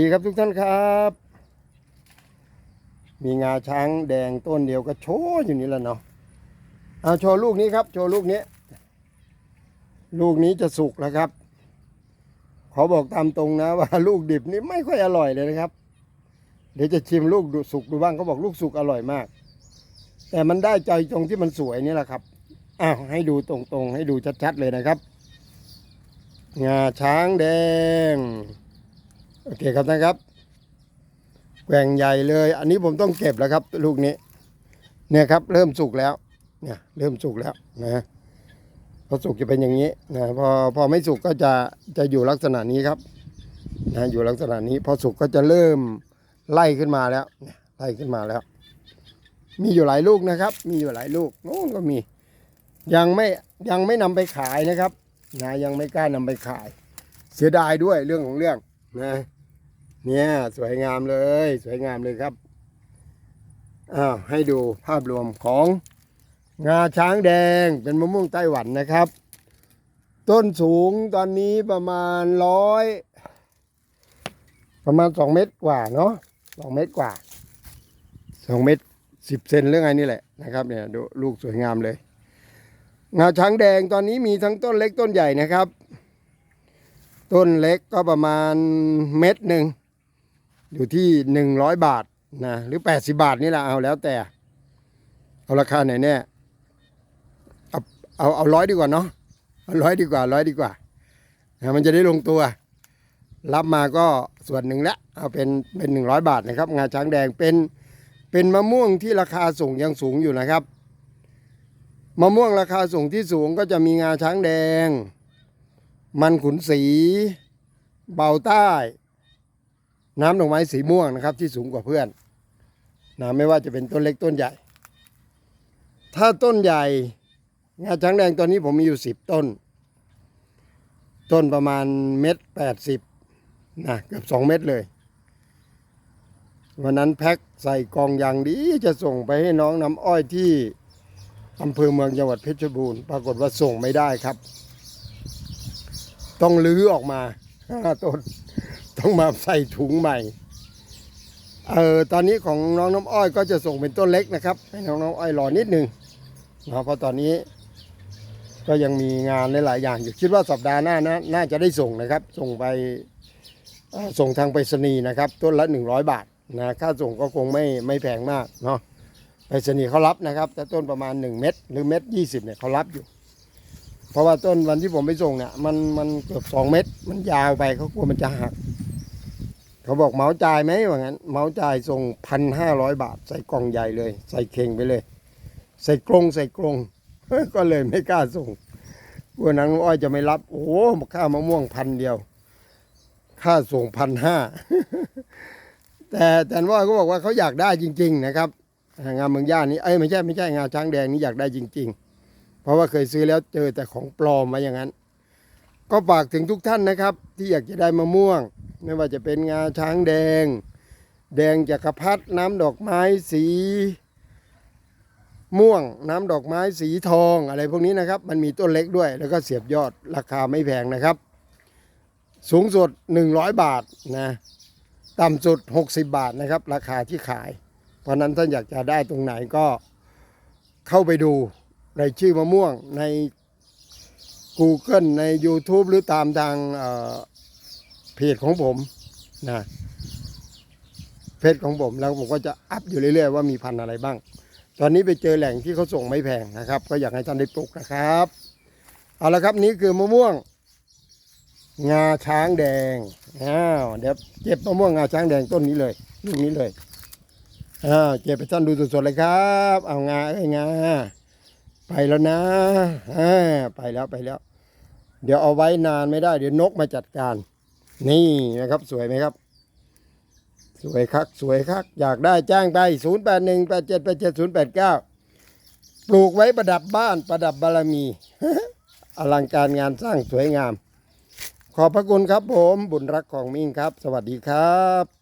ดีครับทุกท่านครับ มีงาช้างแดงต้นเดียวก็โชว์อยู่นี่แหละเนาะเอาโชว์ลูกนี้ครับ โชว์ลูกนี้ ลูกนี้จะสุกแล้วครับ ขอบอกตามตรงนะว่าลูกดิบนี่ไม่ค่อยอร่อยเลยนะครับ เดี๋ยวจะชิมลูกสุกดูบ้างเขาบอกลูกสุกอร่อยมาก แต่มันได้ใจตรงที่มันสวยนี่แหละครับอ้าวให้ดูตรงๆ ให้ดูชัดๆเลยนะครับ งาช้างแดง โอเคครับนะครับแกว่งใหญ่เลย อันนี้ผมต้องเก็บแล้วครับ ลูกนี้ เนี่ยครับ เริ่มสุกแล้ว เนี่ย เริ่มสุกแล้วนะพอสุกจะเป็นอย่างนี้นะพอพอไม่สุกก็จะจะอยู่ลักษณะนี้ครับนะอยู่ลักษณะนี้ พอสุกก็จะเริ่มไล่ขึ้นมาแล้วเนี่ยไล่ขึ้นมาแล้ว มีอยู่หลายลูกนะครับ มีอยู่หลายลูกโน้นก็มี ยังไม่ยังไม่นำไปขายนะครับนะยังไม่กล้านำไปขาย เสียดายด้วยเรื่องของเรื่อง นะ เนี่ยสวยงามเลย สวยงามเลยครับอ้าวให้ดูภาพรวมของงาช้างแดงเป็นมะม่วงไต้หวันนะครับ ต้นสูงตอนนี้ประมาณร้อยประมาณสองเมตรกว่าเนาะสองเมตรกว่าสองเมตรสิบเซนเรื่องไงนี่แหละนะครับเนี่ยดูลูกสวยงามเลย งาช้างแดงตอนนี้มีทั้งต้นเล็กต้นใหญ่นะครับ ต้นเล็กก็ประมาณเม็ดหนึ่งอยู่ที่หนึ่งร้อยบาทนะหรือแปดสิบาทนี่แหละเอาแล้วแต่ เอาราคาไหนแน่เอาเอาเอาร้อยดีกว่าเนาะเอาร้อยดีกว่าร้อยดีกว่านะมันจะได้ลงตัว รับมาก็ส่วนหนึ่งละเอาเป็นเป็นหนึ่งร้อยบาทนะครับ งาช้างแดงเป็นเป็นมะม่วงที่ราคาส่งยังสูงอยู่นะครับ มะม่วงราคาส่งที่สูงก็จะมีงาช้างแดง มันขุนสี เบาใต้ น้ำดอกไม้สีม่วงนะครับ ที่สูงกว่าเพื่อนนะไม่ว่าจะเป็นต้นเล็กต้นใหญ่ ถ้าต้นใหญ่งาช้างแดงตอนนี้ผมมีอยู่สิบต้น ต้นประมาณเม็ดแปดสิบนะเกือบสองเม็ดเลย วันนั้นแพ็คใส่กล่องอย่างดีจะส่งไปให้น้องน้ำอ้อยที่อำเภอเมืองจังหวัดเพชรบูรณ์ปรากฏว่าส่งไม่ได้ครับ ต้องลื้อออกมาห้าต้น ต้องมาใส่ถุงใหม่ เออตอนนี้ของน้องน้ำอ้อยก็จะส่งเป็นต้นเล็กนะครับ ให้น้องน้ำอ้อยรอนิดนึงนะเพราะตอนนี้ ก็ยังมีงานหลายๆอย่างอยู่คิดว่าสัปดาห์หน้านะน่าจะได้ส่งนะครับ ส่งไปส่งทางไปรษณีย์นะครับ ต้นละ 100 บาทนะค่าส่งก็คงไม่ไม่แพงมากเนาะไปรษณีย์เขารับนะครับแต่ต้นประมาณ 1 เม็ดหรือเม็ด20เนี่ยเขารับอยู่ เพราะว่าต้นวันที่ผมไปส่งเนี่ยมันมันเกือบสองเมตร มันยาวไปเขากลัวมันจะหัก เขาบอกเหมาจ่ายไหมว่างั้นเหมาจ่ายส่งพันห้าร้อยบาท ใส่กล่องใหญ่เลย ใส่เข่งไปเลย ใส่กรงใส่กรงก็เลยไม่กล้าส่งกลัวนังอ้อยจะไม่รับ โอ้โหค่ามะม่วงพันเดียว ค่าส่งพันห้าแต่แต่ว่าเขาบอกว่าเขาอยากได้จริง ๆ นะครับงานเมืองย่านนี้เอ้ยไม่ใช่ไม่ใช่งานช้างแดงนี้อยากได้จริง ๆ เพราะว่าเคยซื้อแล้วเจอแต่ของปลอมมาอย่างนั้น ก็ฝากถึงทุกท่านนะครับ ที่อยากจะได้มะม่วง ไม่ว่าจะเป็นงาช้างแดง แดงจักรพรรดิน้ำดอกไม้สี ม่วงน้ำดอกไม้สีทองอะไรพวกนี้นะครับ มันมีต้นเล็กด้วย แล้วก็เสียบยอดราคาไม่แพงนะครับ สูงสุด 100 บาทนะต่ำสุด 60 บาทนะครับ ราคาที่ขาย เพราะฉะนั้นท่านอยากจะได้ตรงไหนก็เข้าไปดู ในชื่อมะม่วงใน Google ใน YouTube หรือตามทางเอ่อเพจของผมนะเพจของผมแล้วผมก็จะอัพอยู่เรื่อยๆว่ามีพันธุ์อะไรบ้าง ตอนนี้ไปเจอแหล่งที่เขาส่งไม่แพงนะครับ ก็อยากให้ท่านได้ปลูกนะครับ เอาละครับนี่คือมะม่วง งาช้างแดงอ้าวเดี๋ยวเก็บมะม่วงงาช้างแดงต้นนี้เลยลูกนี้เลยอ้าวเก็บไปท่านดูสดๆเลยครับ เอางาเอ้ยงา ไปแล้วนะอ่าไปแล้วไปแล้ว เดี๋ยวเอาไว้นานไม่ได้ เดี๋ยวนกมาจัดการ นี่นะครับสวยไหมครับ สวยคักสวยคัก อยากได้จ้างไป 0 8 1 8 7 8 7 0 8 9 ปลูกไว้ประดับบ้านประดับบารมี อลังการงานสร้างสวยงาม ขอบพระคุณครับผมบุญรักของมิ่งครับ สวัสดีครับ